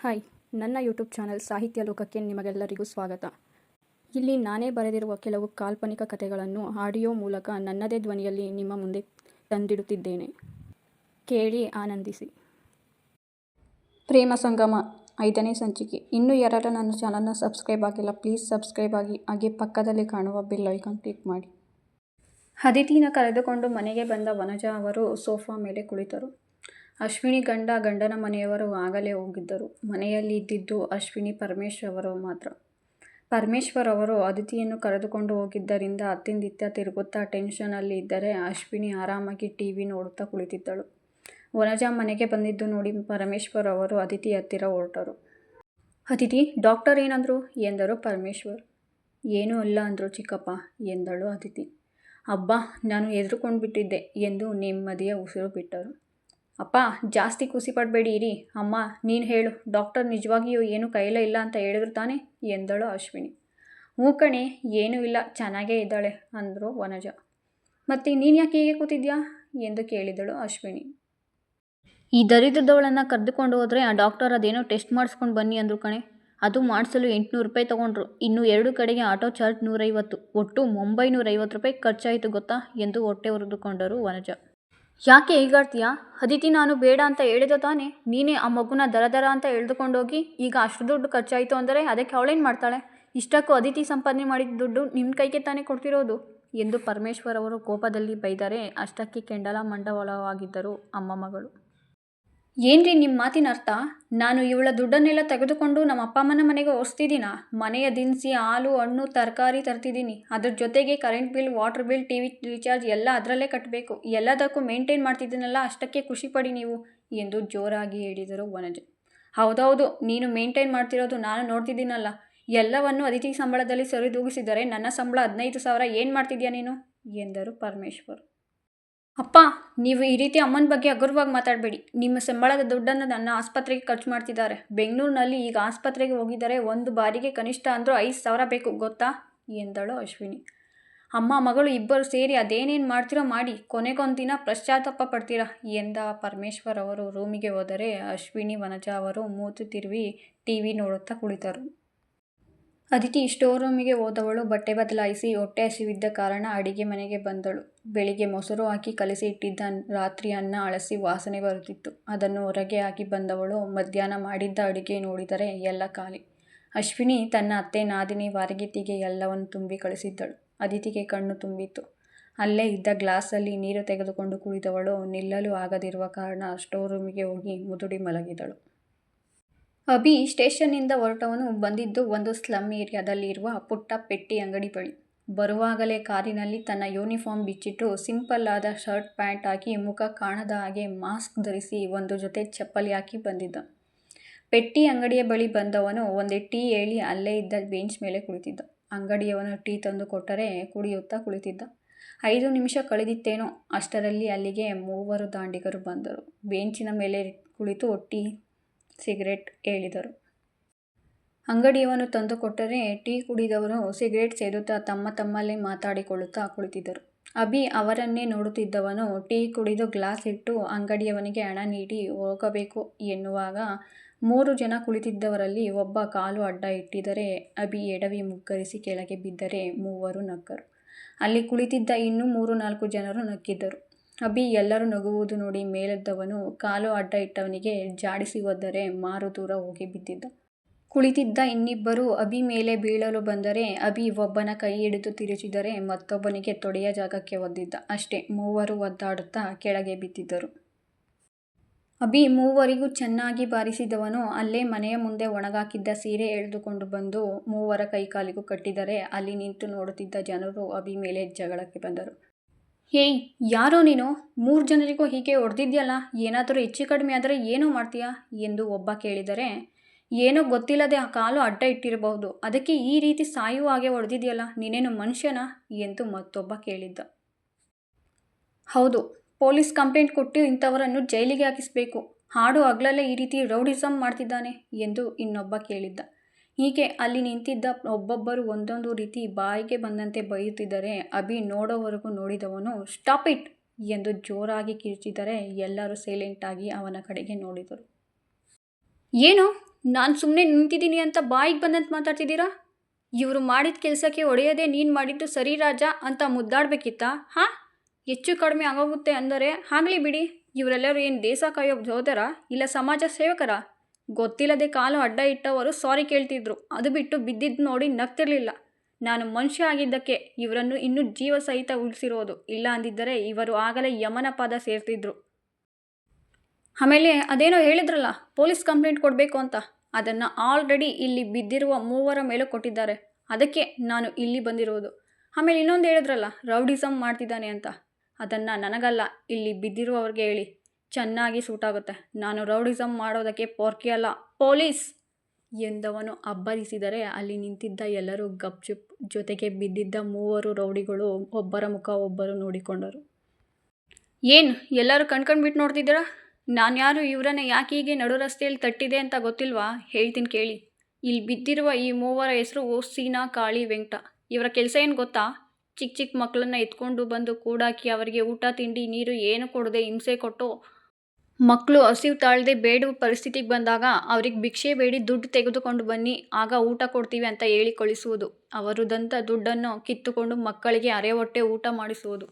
Hi, ನನ್ನ YouTube channel ಸಾಹಿತ್ಯ ಲೋಕಕ್ಕೆ ನಿಮಗೆಲ್ಲರಿಗೂ ಸ್ವಾಗತ. ಇಲ್ಲಿ ನಾನೇ ಬರೆದಿರುವ ಕೆಲವು ಕಾಲ್ಪನಿಕ ಕಥೆಗಳನ್ನು ಆಡಿಯೋ ಮೂಲಕ ನನ್ನದೇ ಧ್ವನಿಯಲ್ಲಿ ನಿಮ್ಮ ಮುಂದೆ ತಂದಿಡುತ್ತಿದ್ದೇನೆ. ಕೇಳಿ ಆನಂದಿಸಿ. ಪ್ರೇಮ ಸಂಗಮ, ಐದನೇ ಸಂಚಿಕೆ. ಇನ್ನೂ ಯಾರೆಲ್ಲ ನನ್ನ ಚಾನಲ್ನ ಸಬ್ಸ್ಕ್ರೈಬ್ ಆಗಿಲ್ಲ, ಪ್ಲೀಸ್ ಸಬ್ಸ್ಕ್ರೈಬ್ ಆಗಿ, ಹಾಗೆ ಪಕ್ಕದಲ್ಲಿ ಕಾಣುವ ಬಿಲ್ ಐಕಾನ್ ಕ್ಲಿಕ್ ಮಾಡಿ. ಹದಿತಿನ ಕರೆದುಕೊಂಡು ಮನೆಗೆ ಬಂದ ವನಜ ಅವರು ಸೋಫಾ ಮೇಲೆ ಕುಳಿತರು. ಅಶ್ವಿನಿ ಗಂಡ ಗಂಡನ ಮನೆಯವರು ಆಗಲೇ ಹೋಗಿದ್ದರು. ಮನೆಯಲ್ಲಿ ಇದ್ದಿದ್ದು ಅಶ್ವಿನಿ ಪರಮೇಶ್ವರ್ ಅವರು ಮಾತ್ರ. ಪರಮೇಶ್ವರ್ ಅವರು ಅದಿತಿಯನ್ನು ಕರೆದುಕೊಂಡು ಹೋಗಿದ್ದರಿಂದ ಅತ್ತಿಂದಿತ್ತ ತಿರುಗುತ್ತಾ ಟೆನ್ಷನಲ್ಲಿ ಇದ್ದರೆ ಅಶ್ವಿನಿ ಆರಾಮಾಗಿ ಟಿ ವಿ ನೋಡುತ್ತಾ ಕುಳಿತಿದ್ದಳು. ವನಜಾ ಮನೆಗೆ ಬಂದಿದ್ದು ನೋಡಿ ಪರಮೇಶ್ವರ್ ಅವರು ಅದಿತಿ ಹತ್ತಿರ ಹೊರಟರು. ಅತಿಥಿ ಡಾಕ್ಟರ್ ಏನಂದರು? ಎಂದರು ಪರಮೇಶ್ವರ್. ಏನೂ ಅಲ್ಲ ಅಂದರು ಚಿಕ್ಕಪ್ಪ, ಎಂದಳು ಅತಿಥಿ ಅಬ್ಬಾ, ನಾನು ಹೆದರ್ಕೊಂಡು ಬಿಟ್ಟಿದ್ದೆ ಎಂದು ನೆಮ್ಮದಿಯ ಉಸಿರು ಬಿಟ್ಟರು. ಅಪ್ಪ, ಜಾಸ್ತಿ ಖುಷಿ ಪಡಬೇಡಿ ಇರಿ. ಅಮ್ಮ, ನೀನು ಹೇಳು. ಡಾಕ್ಟರ್ ನಿಜವಾಗಿಯೂ ಏನೂ ಕೈಲೇ ಇಲ್ಲ ಅಂತ ಹೇಳಿದ್ರು ತಾನೆ? ಎಂದಳು ಅಶ್ವಿನಿ. ಹ್ಞೂ ಕಣೆ, ಏನೂ ಇಲ್ಲ. ಚೆನ್ನಾಗೇ ಇದ್ದಾಳೆ, ಅಂದರು ವನಜ. ಮತ್ತೆ ನೀನು ಯಾಕೆ ಹೀಗೆ ಕೂತಿದ್ಯಾ? ಎಂದು ಕೇಳಿದಳು ಅಶ್ವಿನಿ. ಈ ದರಿದ್ರದವಳನ್ನು ಕರೆದುಕೊಂಡು ಹೋದರೆ ಆ ಡಾಕ್ಟರ್ ಅದೇನೋ ಟೆಸ್ಟ್ ಮಾಡಿಸ್ಕೊಂಡು ಬನ್ನಿ ಅಂದರು ಕಣೆ. ಅದು ಮಾಡಿಸಲು ಎಂಟುನೂರು ರೂಪಾಯಿ ತೊಗೊಂಡ್ರು. ಇನ್ನು ಎರಡು ಕಡೆಗೆ ಆಟೋ ಚಾರ್ಜ್ ನೂರೈವತ್ತು. ಒಟ್ಟು ಒಂಬೈನೂರೈವತ್ತು ರೂಪಾಯಿ ಖರ್ಚಾಯಿತು ಗೊತ್ತಾ? ಎಂದು ಹೊಟ್ಟೆ ಉರಿದುಕೊಂಡರು ವನಜ. ಯಾಕೆ ಹೀಗಾಡ್ತೀಯಾ? ಅದಿತಿ ನಾನು ಬೇಡ ಅಂತ ಹೇಳಿದ ತಾನೇ, ನೀನೇ ಆ ಮಗುನ ದರ ದರ ಅಂತ ಎಳೆದುಕೊಂಡೋಗಿ ಈಗ ಅಷ್ಟು ದುಡ್ಡು ಖರ್ಚಾಯಿತು ಅಂದರೆ ಅದಕ್ಕೆ ಅವಳೇನು ಮಾಡ್ತಾಳೆ? ಇಷ್ಟಕ್ಕೂ ಅದಿತಿ ಸಂಪಾದನೆ ಮಾಡಿದ ದುಡ್ಡು ನಿಮ್ಮ ಕೈಗೆ ತಾನೇ ಕೊಡ್ತಿರೋದು? ಎಂದು ಪರಮೇಶ್ವರ್ ಅವರು ಕೋಪದಲ್ಲಿ ಬೈದರೆ ಅಷ್ಟಕ್ಕೆ ಕೆಂಡಲ ಮಂಡಲವಾಗಿದ್ದರು ಅಮ್ಮ ಮಗಳು. ಏನ್ರಿ ನಿಮ್ಮ ಮಾತಿನ ಅರ್ಥ? ನಾನು ಇವಳ ದುಡ್ಡನ್ನೆಲ್ಲ ತೆಗೆದುಕೊಂಡು ನಮ್ಮ ಅಪ್ಪ ಅಮ್ಮನ ಮನೆಗೆ ಓಡಿಸ್ತಿದ್ದೀನಾ ಮನೆಯ ದಿನಸಿ, ಹಾಲು, ಹಣ್ಣು, ತರಕಾರಿ ತರ್ತಿದ್ದೀನಿ. ಅದ್ರ ಜೊತೆಗೆ current bill water bill T V recharge ಎಲ್ಲ ಅದರಲ್ಲೇ ಕಟ್ಟಬೇಕು ಎಲ್ಲದಕ್ಕೂ ಮೇಂಟೈನ್ ಮಾಡ್ತಿದ್ದೀನಲ್ಲ, ಅಷ್ಟಕ್ಕೆ ಖುಷಿಪಡಿ ನೀವು ಎಂದು ಜೋರಾಗಿ ಹೇಳಿದರು ವನಜ. ಹೌದೌದು, ನೀನು ಮೇಂಟೈನ್ ಮಾಡ್ತಿರೋದು ನಾನು ನೋಡ್ತಿದ್ದೀನಲ್ಲ. ಎಲ್ಲವನ್ನು ಅತಿಥಿ ಸಂಬಳದಲ್ಲಿ ಸರಿದೂಗಿಸಿದರೆ ನನ್ನ ಸಂಬಳ ಹದಿನೈದು ಸಾವಿರ ಏನು ಮಾಡ್ತಿದ್ಯಾ ನೀನು? ಎಂದರು ಪರಮೇಶ್ವರ್. ಅಪ್ಪ, ನೀವು ಈ ರೀತಿ ಅಮ್ಮನ ಬಗ್ಗೆ ಹಗುರವಾಗಿ ಮಾತಾಡಬೇಡಿ. ನಿಮ್ಮ ಸಂಬಳದ ದುಡ್ಡನ್ನು ನನ್ನ ಆಸ್ಪತ್ರೆಗೆ ಖರ್ಚು ಮಾಡ್ತಿದ್ದಾರೆ. ಬೆಂಗಳೂರಿನಲ್ಲಿ ಈಗ ಆಸ್ಪತ್ರೆಗೆ ಹೋಗಿದ್ದಾರೆ ಒಂದು ಬಾರಿಗೆ ಕನಿಷ್ಠ ಅಂದರೂ ಐದು ಸಾವಿರ ಬೇಕು, ಗೊತ್ತಾ? ಎಂದಳು ಅಶ್ವಿನಿ. ಅಮ್ಮ, ಮಗಳು ಇಬ್ಬರು ಸೇರಿ ಅದೇನೇನು ಮಾಡ್ತೀರೋ ಮಾಡಿ ಕೊನೆಗೊಂದು ದಿನ ಪಶ್ಚಾತ್ತಾಪ ಪಡ್ತೀರಾ? ಎಂದ ಪರಮೇಶ್ವರ್ ಅವರು ರೂಮಿಗೆ ಹೋದರೆ ಅಶ್ವಿನಿ, ವನಜಾ ಅವರು ಮೂತು ತಿರುವಿ ಟಿ ವಿ ನೋಡುತ್ತಾ ಕುಳಿತರು. ಅದಿತಿ ಸ್ಟೋರ್ ರೂಮಿಗೆ ಹೋದವಳು ಬಟ್ಟೆ ಬದಲಾಯಿಸಿ ಹೊಟ್ಟೆ ಹಸಿವಿದ್ದ ಕಾರಣ ಅಡಿಗೆ ಮನೆಗೆ ಬಂದಳು. ಬೆಳಿಗ್ಗೆ ಮೊಸರು ಹಾಕಿ ಕಲಸಿ ಇಟ್ಟಿದ್ದ ರಾತ್ರಿ ಅನ್ನ ಅಳಸಿ ವಾಸನೆ ಬರುತ್ತಿತ್ತು. ಅದನ್ನು ಹೊರಗೆ ಹಾಕಿ ಬಂದವಳು ಮಧ್ಯಾಹ್ನ ಮಾಡಿದ್ದ ಅಡಿಗೆ ನೋಡಿದರೆ ಎಲ್ಲ ಖಾಲಿ. ಅಶ್ವಿನಿ ತನ್ನ ಅತ್ತೆ ನಾದಿನಿ ವಾರಗಿತ್ತಿಗೆ ಎಲ್ಲವನ್ನು ತುಂಬಿ ಕಳಿಸಿದ್ದಳು. ಅದಿತಿಗೆ ಕಣ್ಣು ತುಂಬಿತ್ತು. ಅಲ್ಲೇ ಇದ್ದ ಗ್ಲಾಸಲ್ಲಿ ನೀರು ತೆಗೆದುಕೊಂಡು ಕುಳಿತವಳು ನಿಲ್ಲಲು ಆಗದಿರುವ ಕಾರಣ ಸ್ಟೋರ್ ರೂಮಿಗೆ ಹೋಗಿ ಮುದುಡಿ ಮಲಗಿದಳು. ಅಭಿ ಸ್ಟೇಷನ್ನಿಂದ ಹೊರಟವನು ಬಂದಿದ್ದು ಒಂದು ಸ್ಲಮ್ ಏರಿಯಾದಲ್ಲಿರುವ ಪುಟ್ಟ ಪೆಟ್ಟಿ ಅಂಗಡಿ ಬಳಿ. ಬರುವಾಗಲೇ ಕಾರಿನಲ್ಲಿ ತನ್ನ ಯೂನಿಫಾರ್ಮ್ ಬಿಚ್ಚಿಟ್ಟು ಸಿಂಪಲ್ ಆದ ಶರ್ಟ್ ಪ್ಯಾಂಟ್ ಹಾಕಿ ಮುಖ ಕಾಣದ ಹಾಗೆ ಮಾಸ್ಕ್ ಧರಿಸಿ ಒಂದು ಜೊತೆ ಚಪ್ಪಲಿ ಹಾಕಿ ಬಂದಿದ್ದ. ಪೆಟ್ಟಿ ಅಂಗಡಿಯ ಬಳಿ ಬಂದವನು ಒಂದೇ ಟೀ ಹೇಳಿ ಅಲ್ಲೇ ಇದ್ದ ಬೆಂಚ್ ಮೇಲೆ ಕುಳಿತಿದ್ದ. ಅಂಗಡಿಯವನು ಟೀ ತಂದು ಕೊಟ್ಟರೆ ಕುಡಿಯುತ್ತಾ ಕುಳಿತಿದ್ದ. ಐದು ನಿಮಿಷ ಕಳೆದಿತ್ತೇನೋ, ಅಷ್ಟರಲ್ಲಿ ಅಲ್ಲಿಗೆ ಮೂವರು ದಾಂಡಿಗರು ಬಂದರು. ಬೆಂಚಿನ ಮೇಲೆ ಕುಳಿತು ಟೀ ಸಿಗರೆಟ್ ಹೇಳಿದರು. ಅಂಗಡಿಯವನು ತಂದುಕೊಟ್ಟರೆ ಟೀ ಕುಡಿದವರು ಸಿಗರೇಟ್ ಸೇದುತ್ತಾ ತಮ್ಮ ತಮ್ಮಲ್ಲೇ ಮಾತಾಡಿಕೊಳ್ಳುತ್ತಾ ಕುಳಿತಿದ್ದರು. ಅಭಿ ಅವರನ್ನೇ ನೋಡುತ್ತಿದ್ದವನು ಟೀ ಕುಡಿದು ಗ್ಲಾಸ್ ಇಟ್ಟು ಅಂಗಡಿಯವನಿಗೆ ಹಣ ನೀಡಿ ಹೋಗಬೇಕು ಎನ್ನುವಾಗ ಮೂರು ಜನ ಕುಳಿತಿದ್ದವರಲ್ಲಿ ಒಬ್ಬ ಕಾಲು ಅಡ್ಡ ಇಟ್ಟಿದರೆ ಅಭಿ ಎಡವಿ ಮುಗ್ಗರಿಸಿ ಕೆಳಗೆ ಬಿದ್ದರೆ ಮೂವರು ನಕ್ಕರು. ಅಲ್ಲಿ ಕುಳಿತಿದ್ದ ಇನ್ನೂ ಮೂರು ನಾಲ್ಕು ಜನರು ನಕ್ಕಿದ್ದರು. ಅಭಿ ಎಲ್ಲರೂ ನಗುವುದು ನೋಡಿ ಮೇಲೆದ್ದವನು ಕಾಲು ಅಡ್ಡ ಇಟ್ಟವನಿಗೆ ಜಾಡಿಸಿ ಒದ್ದರೆ ಮಾರು ದೂರ ಹೋಗಿ ಬಿದ್ದಿದ್ದ. ಕುಳಿತಿದ್ದ ಇನ್ನಿಬ್ಬರು ಅಭಿ ಮೇಲೆ ಬೀಳಲು ಬಂದರೆ ಅಭಿ ಒಬ್ಬನ ಕೈ ಹಿಡಿದು ತಿರುಚಿದರೆ ಮತ್ತೊಬ್ಬನಿಗೆ ತೊಡೆಯ ಜಾಗಕ್ಕೆ ಒದ್ದಿದ್ದ. ಅಷ್ಟೇ, ಮೂವರು ಒದ್ದಾಡುತ್ತಾ ಕೆಳಗೆ ಬಿದ್ದಿದ್ದರು. ಅಭಿ ಮೂವರಿಗೂ ಚೆನ್ನಾಗಿ ಬಾರಿಸಿದವನು ಅಲ್ಲೇ ಮನೆಯ ಮುಂದೆ ಒಣಗಾಕಿದ್ದ ಸೀರೆ ಎಳೆದುಕೊಂಡು ಬಂದು ಮೂವರ ಕೈಕಾಲಿಗೂ ಕಟ್ಟಿದರೆ ಅಲ್ಲಿ ನಿಂತು ನೋಡುತ್ತಿದ್ದ ಜನರು ಅಭಿ ಮೇಲೆ ಜಗಳಕ್ಕೆ ಬಂದರು. ಹೇಯ್ ಯಾರೋ ನೀನು? ಮೂರು ಜನರಿಗೂ ಹೀಗೆ ಹೊಡೆದಿದ್ಯಲ್ಲ, ಏನಾದರೂ ಹೆಚ್ಚು ಕಡಿಮೆ ಆದರೆ ಏನೂ ಮಾಡ್ತೀಯಾ ಎಂದು ಒಬ್ಬ ಕೇಳಿದರೆ, ಏನೋ ಗೊತ್ತಿಲ್ಲದೆ ಆ ಕಾಲು ಅಡ್ಡ ಇಟ್ಟಿರಬಹುದು, ಅದಕ್ಕೆ ಈ ರೀತಿ ಸಾಯುವ ಹಾಗೆ ಹೊಡೆದಿದೆಯಲ್ಲ, ನೀನೇನು ಮನುಷ್ಯನ ಎಂದು ಮತ್ತೊಬ್ಬ ಕೇಳಿದ್ದ. ಹೌದು, ಪೊಲೀಸ್ ಕಂಪ್ಲೇಂಟ್ ಕೊಟ್ಟು ಇಂಥವರನ್ನು ಜೈಲಿಗೆ ಹಾಕಿಸಬೇಕು, ಹಾಡು ಹಗಲಲ್ಲೇ ಈ ರೀತಿ ರೌಡಿಸಮ್ ಮಾಡ್ತಿದ್ದಾನೆ ಎಂದು ಇನ್ನೊಬ್ಬ ಕೇಳಿದ್ದ. ಹೀಗೆ ಅಲ್ಲಿ ನಿಂತಿದ್ದ ಒಬ್ಬೊಬ್ಬರು ಒಂದೊಂದು ರೀತಿ ಬಾಯಿಗೆ ಬಂದಂತೆ ಬೈಯುತ್ತಿದ್ದರೆ, ಅಭಿ ನೋಡೋವರೆಗೂ ನೋಡಿದವನು, ಸ್ಟಾಪ್ ಇಟ್! ಎಂದು ಜೋರಾಗಿ ಕಿರುಚಿದರೆ ಎಲ್ಲರೂ ಸೈಲೆಂಟಾಗಿ ಅವನ ಕಡೆಗೆ ನೋಡಿದರು. ಏನು? ನಾನು ಸುಮ್ಮನೆ ನಿಂತಿದ್ದೀನಿ ಅಂತ ಬಾಯಿಗೆ ಬಂದಂತ ಮಾತಾಡ್ತಿದ್ದೀರಾ? ಇವರು ಮಾಡಿದ ಕೆಲಸಕ್ಕೆ ಒಡೆಯದೆ ನೀನು ಮಾಡಿದ್ದು ಸರಿ ರಾಜ ಅಂತ ಮುದ್ದಾಡಬೇಕಿತ್ತಾ, ಹಾಂ? ಹೆಚ್ಚು ಕಡಿಮೆ ಆಗೋಗುತ್ತೆ ಅಂದರೆ ಆಗಲಿ ಬಿಡಿ, ಇವರೆಲ್ಲರೂ ಏನು ದೇಶ ಕಾಯೋ ಜೋದರ ಇಲ್ಲ ಸಮಾಜ ಸೇವಕರ? ಗೊತ್ತಿಲ್ಲದೆ ಕಾಲು ಅಡ್ಡ ಇಟ್ಟವರು ಸಾರಿ ಕೇಳ್ತಿದ್ರು. ಅದು ಬಿಟ್ಟು ಬಿದ್ದಿದ್ದು ನೋಡಿ ನಗ್ತಿರ್ಲಿಲ್ಲ. ನಾನು ಮನುಷ್ಯ ಆಗಿದ್ದಕ್ಕೆ ಇವರನ್ನು ಇನ್ನೂ ಜೀವ ಸಹಿತ ಉಳಿಸಿರೋದು. ಇಲ್ಲ ಅಂದಿದ್ದರೆ ಇವರು ಆಗಲೇ ಯಮನ ಪಾದ ಸೇರ್ತಿದ್ರು. ಆಮೇಲೆ ಅದೇನೋ ಹೇಳಿದ್ರಲ್ಲ, ಪೊಲೀಸ್ ಕಂಪ್ಲೇಂಟ್ ಕೊಡಬೇಕು ಅಂತ. ಅದನ್ನು ಆಲ್ರೆಡಿ ಇಲ್ಲಿ ಬಿದ್ದಿರುವ ಮೂವರ ಮೇಲೆ ಕೊಟ್ಟಿದ್ದಾರೆ. ಅದಕ್ಕೆ ನಾನು ಇಲ್ಲಿ ಬಂದಿರೋದು. ಆಮೇಲೆ ಇನ್ನೊಂದು ಹೇಳಿದ್ರಲ್ಲ ರೌಡಿಸಮ್ ಮಾಡ್ತಿದ್ದಾನೆ ಅಂತ. ಅದನ್ನು ನನಗಲ್ಲ, ಇಲ್ಲಿ ಬಿದ್ದಿರುವವ್ರಿಗೆ ಹೇಳಿ. ಚೆನ್ನಾಗಿ ಸೂಟಾಗುತ್ತೆ ನಾನು ರೌಡಿಸಮ್ ಮಾಡೋದಕ್ಕೆ ಪೋರ್ಕಿ ಅಲ್ಲ ಪೊಲೀಸ್ ಎಂದವನು ಅಬ್ಬರಿಸಿದರೆ ಅಲ್ಲಿ ನಿಂತಿದ್ದ ಎಲ್ಲರೂ ಗಪ್ಚುಪ್ ಜೊತೆಗೆ ಬಿದ್ದಿದ್ದ ಮೂವರು ರೌಡಿಗಳು ಒಬ್ಬರ ಮುಖ ಒಬ್ಬರು ನೋಡಿಕೊಂಡರು. ಏನು, ಎಲ್ಲರೂ ಕಣ್ಕಂಡ್ಬಿಟ್ಟು ನೋಡ್ತಿದ್ದೀರಾ? ನಾನು ಯಾರು ಇವರನ್ನ ಯಾಕೆ ಹೀಗೆ ನಡು ರಸ್ತೆಯಲ್ಲಿ ತಟ್ಟಿದೆ ಅಂತ ಗೊತ್ತಿಲ್ವಾ? ಹೇಳ್ತೀನಿ ಕೇಳಿ. ಇಲ್ಲಿ ಬಿದ್ದಿರುವ ಈ ಮೂವರ ಹೆಸರು ಸೀನಾ ಕಾಳಿ ವೆಂಕಟ. ಇವರ ಕೆಲಸ ಏನು ಗೊತ್ತಾ? ಚಿಕ್ಕ ಚಿಕ್ಕ ಮಕ್ಕಳನ್ನ ಎತ್ಕೊಂಡು ಬಂದು ಕೂಡಾಕಿ ಅವರಿಗೆ ಊಟ, ತಿಂಡಿ, ನೀರು ಏನು ಕೊಡದೆ ಹಿಂಸೆ ಕೊಟ್ಟು ಮಕ್ಕಳು ಹಸಿವು ತಾಳದೆ ಬೇಡುವ ಪರಿಸ್ಥಿತಿಗೆ ಬಂದಾಗ ಅವ್ರಿಗೆ ಭಿಕ್ಷೆ ಬೇಡಿ ದುಡ್ಡು ತೆಗೆದುಕೊಂಡು ಬನ್ನಿ, ಆಗ ಊಟ ಕೊಡ್ತೀವಿ ಅಂತ ಹೇಳಿ ಕಳಿಸುವುದು. ಅವರದಂಥ ದುಡ್ಡನ್ನು ಕಿತ್ತುಕೊಂಡು ಮಕ್ಕಳಿಗೆ ಅರೆ ಹೊಟ್ಟೆ ಊಟ ಮಾಡಿಸುವುದು.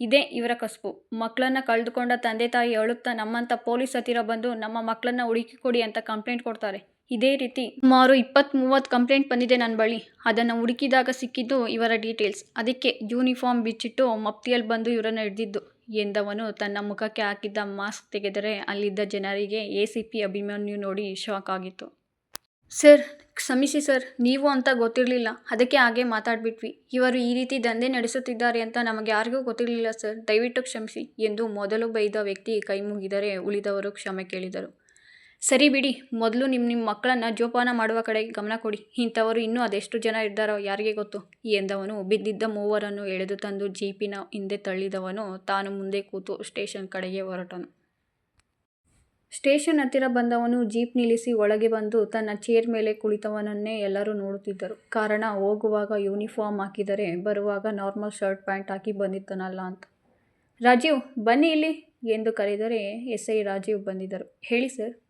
ಇದೇ ಇವರ ಕಸುಬು. ಮಕ್ಕಳನ್ನು ಕಳೆದುಕೊಂಡ ತಂದೆ ತಾಯಿ ಅಳುತ್ತಾ ನಮ್ಮಂಥ ಪೊಲೀಸ್ ಹತ್ತಿರ ಬಂದು ನಮ್ಮ ಮಕ್ಕಳನ್ನ ಹುಡುಕಿ ಕೊಡಿ ಅಂತ ಕಂಪ್ಲೇಂಟ್ ಕೊಡ್ತಾರೆ. ಇದೇ ರೀತಿ ಸುಮಾರು ಇಪ್ಪತ್ತ್ ಮೂವತ್ತು ಕಂಪ್ಲೇಂಟ್ ಬಂದಿದೆ ನನ್ನ ಬಳಿ. ಅದನ್ನು ಹುಡುಕಿದಾಗ ಸಿಕ್ಕಿದ್ದು ಇವರ ಡೀಟೇಲ್ಸ್. ಅದಕ್ಕೆ ಯೂನಿಫಾರ್ಮ್ ಬಿಚ್ಚಿಟ್ಟು ಮಪ್ತಿಯಲ್ಲಿ ಬಂದು ಇವರನ್ನು ಹಿಡಿದಿದ್ದು. ಎಂದವನು ತನ್ನ ಮುಖಕ್ಕೆ ಹಾಕಿದ್ದ ಮಾಸ್ಕ್ ತೆಗೆದರೆ ಅಲ್ಲಿದ್ದ ಜನರಿಗೆ ಎ ಸಿ ಅಭಿಮನ್ಯು ನೋಡಿ ಶಾಕ್ ಆಗಿತ್ತು. ಸರ್, ಕ್ಷಮಿಸಿ ಸರ್, ನೀವು ಅಂತ ಗೊತ್ತಿರಲಿಲ್ಲ. ಅದಕ್ಕೆ ಹಾಗೆ ಮಾತಾಡ್ಬಿಟ್ವಿ. ಇವರು ಈ ರೀತಿ ದಂಧೆ ನಡೆಸುತ್ತಿದ್ದಾರೆ ಅಂತ ನಮಗೆ ಯಾರಿಗೂ ಗೊತ್ತಿರಲಿಲ್ಲ ಸರ್. ದಯವಿಟ್ಟು ಕ್ಷಮಿಸಿ ಎಂದು ಮೊದಲು ಬೈದ ವ್ಯಕ್ತಿ ಕೈ ಮುಗಿದರೆ ಉಳಿದವರು ಕ್ಷಮೆ ಕೇಳಿದರು. ಸರಿ ಬಿಡಿ, ಮೊದಲು ನಿಮ್ಮ ನಿಮ್ಮ ಮಕ್ಕಳನ್ನು ಜೋಪಾನ ಮಾಡುವ ಕಡೆಗೆ ಗಮನ ಕೊಡಿ. ಇಂಥವರು ಇನ್ನೂ ಅದೆಷ್ಟು ಜನ ಇದ್ದಾರೋ ಯಾರಿಗೆ ಗೊತ್ತು? ಎಂದವನು ಬಿದ್ದಿದ್ದ ಮೂವರನ್ನು ಎಳೆದು ತಂದು ಜೀಪಿನ ಹಿಂದೆ ತಳ್ಳಿದವನು, ತಾನು ಮುಂದೆ ಕೂತು ಸ್ಟೇಷನ್ ಕಡೆಗೆ ಹೊರಟನು. ಸ್ಟೇಷನ್ ಹತ್ತಿರ ಬಂದವನು ಜೀಪ್ ನಿಲ್ಲಿಸಿ ಒಳಗೆ ಬಂದು ತನ್ನ ಚೇರ್ ಮೇಲೆ ಕುಳಿತವನನ್ನೇ ಎಲ್ಲರೂ ನೋಡುತ್ತಿದ್ದರು. ಕಾರಣ, ಹೋಗುವಾಗ ಯೂನಿಫಾರ್ಮ್ ಹಾಕಿದರೆ ಬರುವಾಗ ನಾರ್ಮಲ್ ಶರ್ಟ್ ಪ್ಯಾಂಟ್ ಹಾಕಿ ಬಂದಿದ್ದನಲ್ಲ ಅಂತ. ರಾಜೀವ್, ಬನ್ನಿ ಇಲ್ಲಿ ಎಂದು ಕರೆದರೆ ಎಸ್ ಐ ರಾಜೀವ್ ಬಂದಿದ್ದರು. ಹೇಳಿ ಸರ್.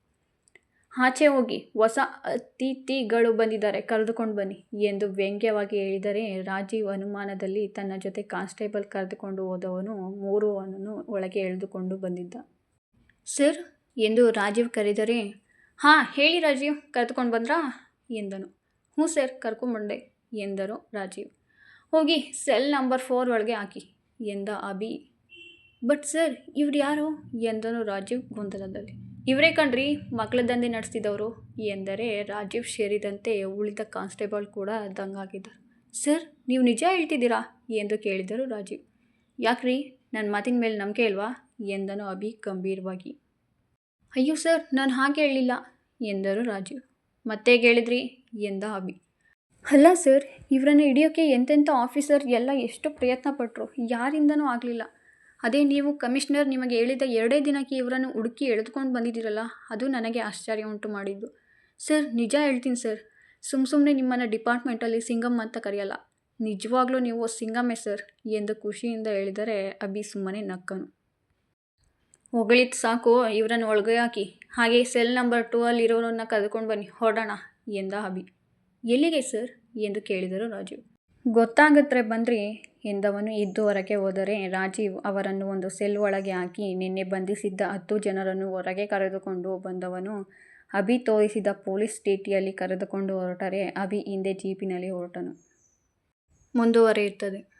ಆಚೆ ಹೋಗಿ ಹೊಸ ಅತಿಥಿಗಳು ಬಂದಿದ್ದಾರೆ. ಕರೆದುಕೊಂಡು ಬನ್ನಿ ಎಂದು ವ್ಯಂಗ್ಯವಾಗಿ ಹೇಳಿದರೆ ರಾಜೀವ್ ಅನುಮಾನದಲ್ಲಿ ತನ್ನ ಜೊತೆ ಕಾನ್ಸ್ಟೇಬಲ್ ಕರೆದುಕೊಂಡು ಹೋದವನು ಮೂರುವನನ್ನು ಒಳಗೆ ಎಳೆದುಕೊಂಡು ಬಂದಿದ್ದ. ಸರ್, ಎಂದು ರಾಜೀವ್ ಕರೆದರೆ, ಹಾಂ, ಹೇಳಿ ರಾಜೀವ್, ಕರೆದುಕೊಂಡು ಬಂದ್ರಾ? ಎಂದನು. ಹ್ಞೂ ಸರ್ ಕರ್ಕೊಂಡ್ಬಂದೆ ಎಂದರು ರಾಜೀವ್. ಹೋಗಿ ಸೆಲ್ ನಂಬರ್ ಫೋರ್ ಒಳಗೆ ಹಾಕಿ, ಎಂದ ಅಭಿ. ಬಟ್ ಸರ್, ಇವ್ರು ಯಾರು? ಎಂದನು ರಾಜೀವ್ ಗೊಂದಲದಲ್ಲಿ. ಇವರೇ ಕಣ್ರಿ ಮಕ್ಕಳ ದಂಧೆ ನಡೆಸ್ತಿದ್ದವರು ಎಂದರೆ ರಾಜೀವ್ ಸೇರಿದಂತೆ ಉಳಿದ ಕಾನ್ಸ್ಟೇಬಲ್ ಕೂಡ ದಂಗಾಗಿದ್ದರು ಸರ್, ನೀವು ನಿಜ ಹೇಳ್ತಿದ್ದೀರಾ ಎಂದು ಕೇಳಿದರು ರಾಜೀವ್. ಯಾಕ್ರಿ ನನ್ನ ಮಾತಿನ ಮೇಲೆ ನಂಬಿಕೆ ಇಲ್ವಾ ಎಂದನು ಅಭಿ ಗಂಭೀರವಾಗಿ. ಅಯ್ಯೋ ಸರ್, ನಾನು ಹಾಗೆ ಹೇಳಿಲ್ಲ ಎಂದರು ರಾಜೀವ್. ಮತ್ತೆ ಕೇಳಿದ್ರಿ ಎಂದ ಅಭಿ. ಅಲ್ಲ ಸರ್, ಇವರನ್ನು ಹಿಡಿಯೋಕ್ಕೆ ಎಂತೆಂಥ ಆಫೀಸರ್ ಎಲ್ಲ ಎಷ್ಟು ಪ್ರಯತ್ನ ಪಟ್ಟರು ಯಾರಿಂದನೂ ಆಗಲಿಲ್ಲ. ಅದೇ ನೀವು ಕಮಿಷನರ್ ನಿಮಗೆ ಹೇಳಿದ ಎರಡೇ ದಿನಕ್ಕೆ ಇವರನ್ನು ಹುಡುಕಿ ಎಳೆದುಕೊಂಡು ಬಂದಿದ್ದೀರಲ್ಲ, ಅದು ನನಗೆ ಆಶ್ಚರ್ಯ ಉಂಟು ಮಾಡಿದ್ದು. ಸರ್, ನಿಜ ಹೇಳ್ತೀನಿ ಸರ್. ಸುಮ್ಮ ಸುಮ್ಮನೆ ನಿಮ್ಮನ್ನು ಡಿಪಾರ್ಟ್ಮೆಂಟಲ್ಲಿ ಸಿಂಗಮ್ ಅಂತ ಕರೆಯಲ್ಲ. ನಿಜವಾಗ್ಲೂ ನೀವು ಸಿಂಗಮ್ಮೆ ಸರ್ ಎಂದು ಖುಷಿಯಿಂದ ಹೇಳಿದರೆ ಅಭಿ ಸುಮ್ಮನೆ ನಕ್ಕನು. ಹೊಗಳಿದ್ದು ಸಾಕು, ಇವರನ್ನು ಒಳಗೆ ಹಾಕಿ. ಹಾಗೆ ಸೆಲ್ ನಂಬರ್ ಟೂ ಅಲ್ಲಿರೋರನ್ನ ಕರೆದುಕೊಂಡು ಬನ್ನಿ, ಹೊರಡೋಣ ಎಂದ ಅಭಿ. ಎಲ್ಲಿಗೆ ಸರ್? ಎಂದು ಕೇಳಿದರು ರಾಜೀವ್. ಗೊತ್ತಾಗತ್ರೆ ಬನ್ರಿ ಎಂದವನು ಇದ್ದು ಹೊರಗೆ ಹೋದರೆ ರಾಜೀವ್ ಅವರನ್ನು ಒಂದು ಸೆಲ್ ಒಳಗೆ ಹಾಕಿ ನಿನ್ನೆ ಬಂಧಿಸಿದ್ದ ಹತ್ತು ಜನರನ್ನು ಹೊರಗೆ ಕರೆದುಕೊಂಡು ಬಂದವನು ಅಭಿ ತೋರಿಸಿದ ಪೊಲೀಸ್ ಟಿಟಿಯಲ್ಲಿ ಕರೆದುಕೊಂಡು ಹೊರಟರೆ, ಅಭಿ ಹಿಂದೆ ಜೀಪಿನಲ್ಲಿ ಹೊರಟನು. ಮುಂದುವರಿಯುತ್ತದೆ.